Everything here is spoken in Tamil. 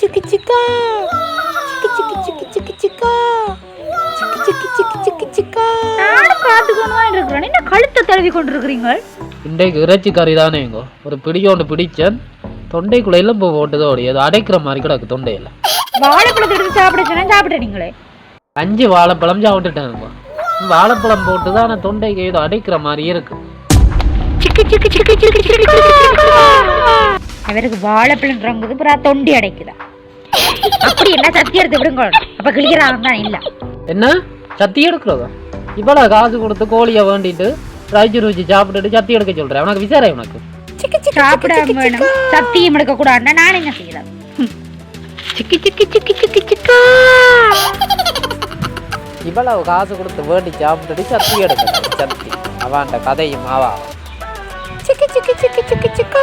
சிக்கி சிக்கா சிக்கி சிக்கி சிக்கி சிக்கி சிக்கா சிக்கி சிக்கி சிக்கி சிக்கி சிக்கா நானும் பார்த்துக்கணுமா இருக்கிறேன் என்ன கழுத்தை தழுவி கொண்டிருக்கிறீங்க இன்றைக்கு இறைச்சி கறி தானேங்க ஒரு பிடிக்கொண்டு பிடிச்சேன் தொண்டைக்குள்ள எலும்பு போட்டுதோ அது அடைக்கிற மாதிரி கிடக்கு தொண்டையில் வாழைப்பழத்தை எடுத்து சாப்பிட சொன்னா சாப்பிட நீங்களே அஞ்சு வாழைப்பழம் சாப்பிட்டுட்டேனுங்க வாழைப்பழம் போட்டு தான் ஆனால் தொண்டைக்கு ஏதோ அடைக்கிற மாதிரி இருக்கு சிக்கி சிக்கி சிக்கி சிக்கி சிக்கி அவருக்கு வாழைப்பழம் தொண்டி அடைக்குதா அப்படி என்ன சத்தி எடுத்து விடுங்க. அப்ப கிளிக்கிறாங்க தான் இல்ல. என்ன? சத்தி எடுக்கிறதா? இவ்வளோ காசு கொடுத்து கோழியை வேண்டிட்டு ரைச்சு ருச்சி சாப்பிட்டுட்டு சத்தி எடுக்க சொல்கிறேன் உனக்கு விசாரம் உனக்கு? சாப்பிடாம வேணும். சத்தியம் எடுக்க கூடாதுன்னா நான் என்ன செய்யலாம் சிக்கி சிக்கி சிக்கி சிக்கி சிக்கா. இவ்வளவு காசு கொடுத்து வேண்டி சாப்பிட்டுட்டு சத்தி எடுக்கணும் சத்தி அவான்ட கதையும் ஆவா சிக்கி சிக்கி சிக்கி சிக்கி சிக்கா.